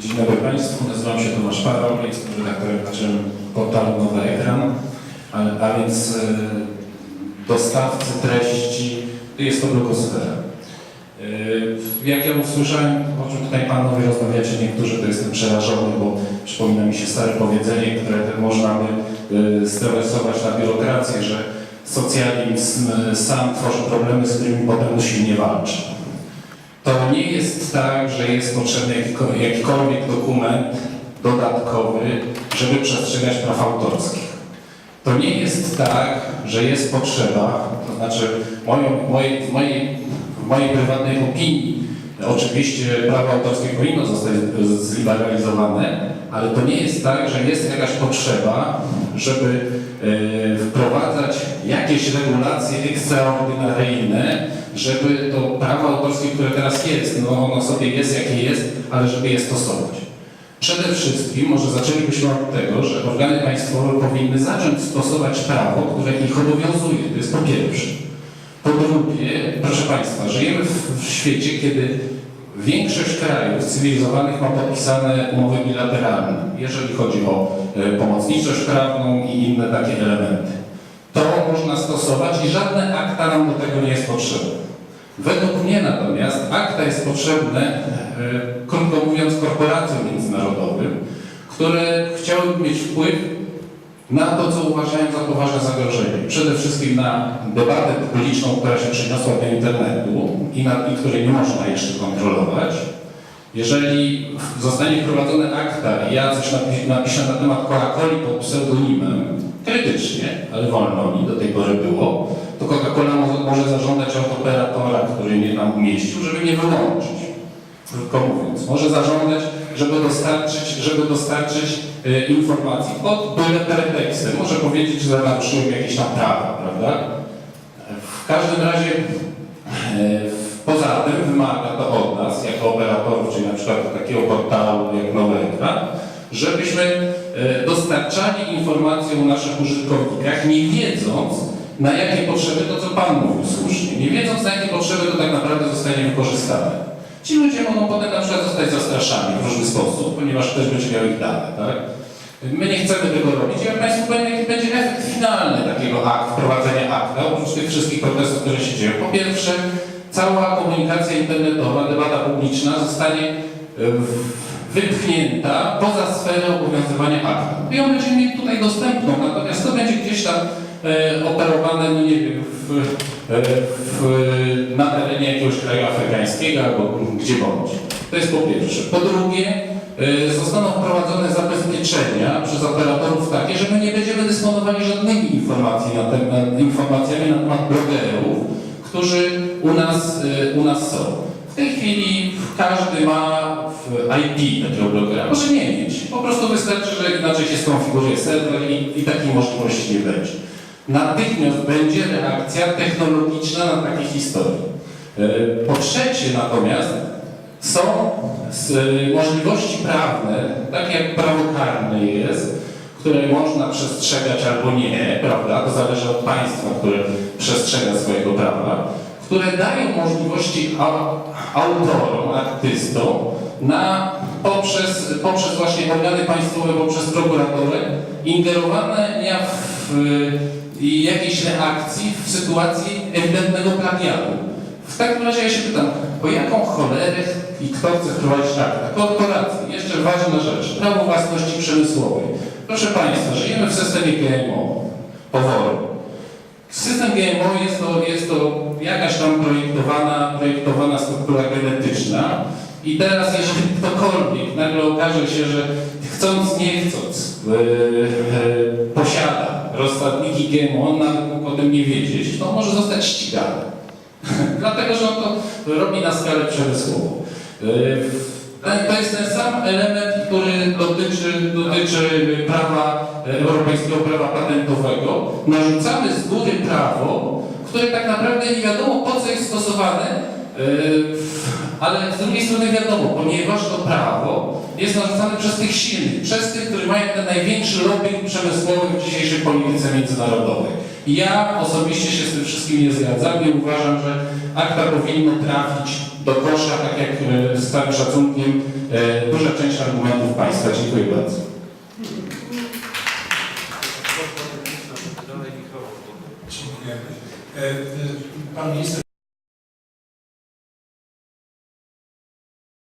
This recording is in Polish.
Dzień dobry Państwu, nazywam się Tomasz Paweł, jestem redaktorem naczelnym portalu Nowy Ekran, a, a więc e, dostawcy treści, jest to blogosfera. E, jak ja usłyszałem, o czym tutaj Panowie rozmawiacie, niektórzy to jestem przerażony, bo przypomina mi się stare powiedzenie, które można by e, stresować na biurokrację, że socjalizm sam tworzy problemy, z którymi potem usilnie walczy. To nie jest tak, że jest potrzebny jakiko- jakikolwiek dokument dodatkowy, żeby przestrzegać praw autorskich. To nie jest tak, że jest potrzeba, to znaczy moją, mojej, w, mojej, w mojej prywatnej opinii, oczywiście prawo autorskie powinno zostać zliberalizowane, ale to nie jest tak, że jest jakaś potrzeba, żeby e, wprowadzać jakieś regulacje ekstraordynaryjne, żeby to prawo autorskie, które teraz jest, no ono sobie jest jakie jest, ale żeby je stosować. Przede wszystkim może zaczęlibyśmy od tego, że organy państwowe powinny zacząć stosować prawo, które ich obowiązuje. To jest po pierwsze. Po drugie, proszę Państwa, żyjemy w, w świecie, kiedy większość krajów cywilizowanych ma podpisane umowy bilateralne, jeżeli chodzi o e, pomocniczość prawną i inne takie elementy. To można stosować i żadne akta nam do tego nie jest potrzebne. Według mnie natomiast akta jest potrzebne, e, krótko mówiąc, korporacjom międzynarodowym, które chciałyby mieć wpływ na to, co uważają za poważne zagrożenie. Przede wszystkim na debatę publiczną, która się przeniosła do internetu i, na, której nie można jeszcze kontrolować. Jeżeli zostanie wprowadzone akta i ja coś napi- napiszę na temat Coca-Coli pod pseudonimem, krytycznie, ale wolno mi do tej pory było, to Coca-Cola może, zażądać od operatora, który mnie tam umieścił, żeby mnie wyłączyć. Krótko mówiąc, może zażądać, żeby dostarczyć, żeby dostarczyć e, informacji pod byle pretekstem. Może powiedzieć, że naruszyłem jakieś tam prawa, prawda? W każdym razie e, poza tym wymaga to od nas, jako operatorów, czyli na przykład takiego portalu jak Ekran, żebyśmy e, dostarczali informacje o naszych użytkownikach, nie wiedząc, na jakie potrzeby, to co Pan mówił słusznie, nie wiedząc na jakie potrzeby to tak naprawdę zostanie wykorzystane. Ci ludzie mogą potem na przykład zostać zastraszani w różny sposób, ponieważ ktoś będzie miał ich dane, tak? My nie chcemy tego robić, jak Państwu będzie, będzie efekt finalny takiego akt, wprowadzenia akta, oprócz tych wszystkich protestów, które się dzieją. Po pierwsze, cała komunikacja internetowa, debata publiczna zostanie e, wypchnięta poza sferę obowiązywania akta. I on będzie mieć tutaj dostępną, natomiast to będzie gdzieś tam e, operowane, no nie wiem, w, e, w, na terenie jakiegoś kraju afrykańskiego albo gdzie bądź. To jest po pierwsze. Po drugie, zostaną wprowadzone zabezpieczenia przez operatorów takie, że my nie będziemy dysponowali żadnymi informacji na informacjami na temat blogerów, którzy u nas, e, u nas są. W tej chwili każdy ma w IP takiego blogera. Może nie mieć. Po prostu wystarczy, że inaczej się skonfiguruje serwer i, i takiej możliwości nie będzie. Natychmiast będzie reakcja technologiczna na takie historie. E, Po trzecie natomiast są s- możliwości prawne, tak jak prawo karne jest, które można przestrzegać albo nie, prawda? To zależy od państwa, które przestrzega swojego prawa, które dają możliwości au- autorom, artystom na, poprzez, poprzez właśnie organy państwowe, poprzez prokuraturę, ingerowania w, i jakiejś reakcji w sytuacji ewidentnego plagiatu. W takim razie ja się pytam, o jaką cholerę i kto chce wprowadzić akta? Korporacje. Jeszcze ważna rzecz, prawo własności przemysłowej. Proszę Państwa, żyjemy w systemie GMO, poworu. System GMO jest to, jest to jakaś tam projektowana, projektowana struktura genetyczna i teraz jeżeli ktokolwiek nagle okaże się, że chcąc nie chcąc yy, yy, posiada rozsadniki GMO, on nawet mógł o tym nie wiedzieć, to może zostać ścigany. Dlatego, że on to robi na skalę przemysłową. Yy, To jest ten sam element, który dotyczy, dotyczy prawa, e, europejskiego prawa patentowego. Narzucamy z góry prawo, które tak naprawdę nie wiadomo po co jest stosowane, ale z drugiej strony wiadomo, ponieważ to prawo jest narzucany przez tych silnych, przez tych, którzy mają ten największy lobbying przemysłowy w dzisiejszej polityce międzynarodowej. I ja osobiście się z tym wszystkim nie zgadzam i uważam, że akta powinno trafić do kosza, tak jak e, z całym szacunkiem e, duża część argumentów Państwa. Dziękuję bardzo. Dziękujemy. E, e, Pan minister